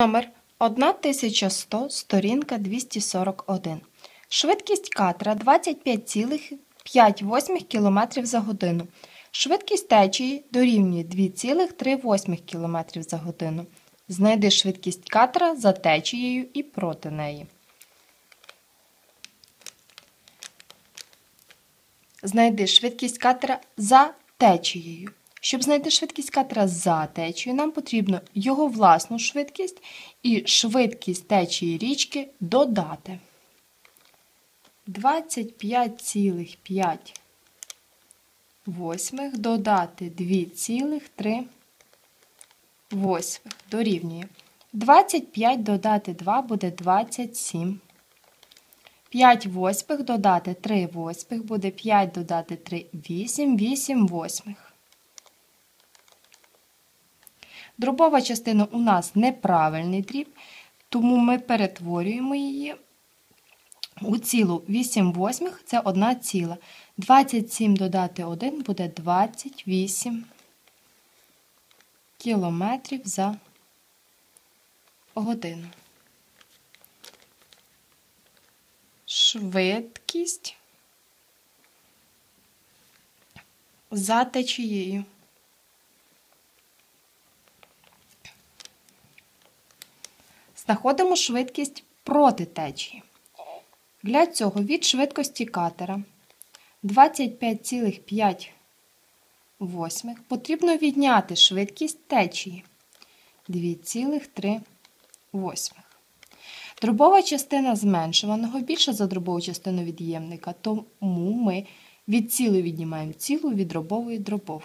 Номер 1100, сторінка 241. Швидкість катера 25,5 км за годину. Швидкість течії дорівнює 2,3 км за годину. Знайди швидкість катера за течією і проти неї. Знайди швидкість катера за течією. Щоб знайти швидкість катера за течією, нам потрібно його власну швидкість і швидкість течії річки додати. 25,5 восьмих додати 2,3 восьмих дорівнює. 25 додати 2 буде 27. 5 восьмих додати 3 восьмих буде 5 додати 3 8, 8 восьмих. Дробова частина у нас неправильний дріб, тому ми перетворюємо її у цілу 8 восьмих це 1 ціла. 27 додати 1 буде 28 кілометрів за годину. Швидкість за течією. Знаходимо швидкість проти течії. Для цього від швидкості катера 25,5 восьмих потрібно відняти швидкість течії 2,3 восьмих. Дробова частина зменшуваного більша за дробову частину від'ємника, тому ми від цілої віднімаємо цілу від дробової дробову.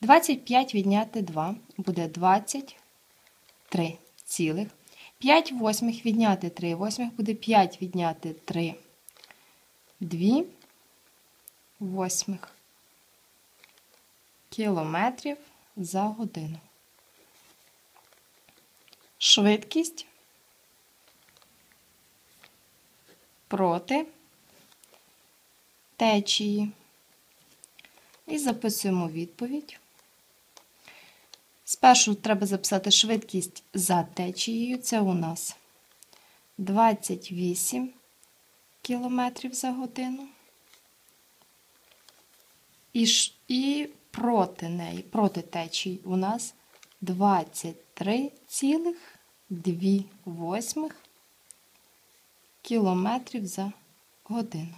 25 відняти 2 буде 23 цілих. 5 восьмих відняти 3 восьмих буде 5 відняти 3 2 восьмих кілометрів за годину. Швидкість проти течії. І записуємо відповідь. Спершу треба записати швидкість за течією. Це у нас 28 км за годину. І, і проти неї, проти течії у нас 23,2 кілометрів за годину.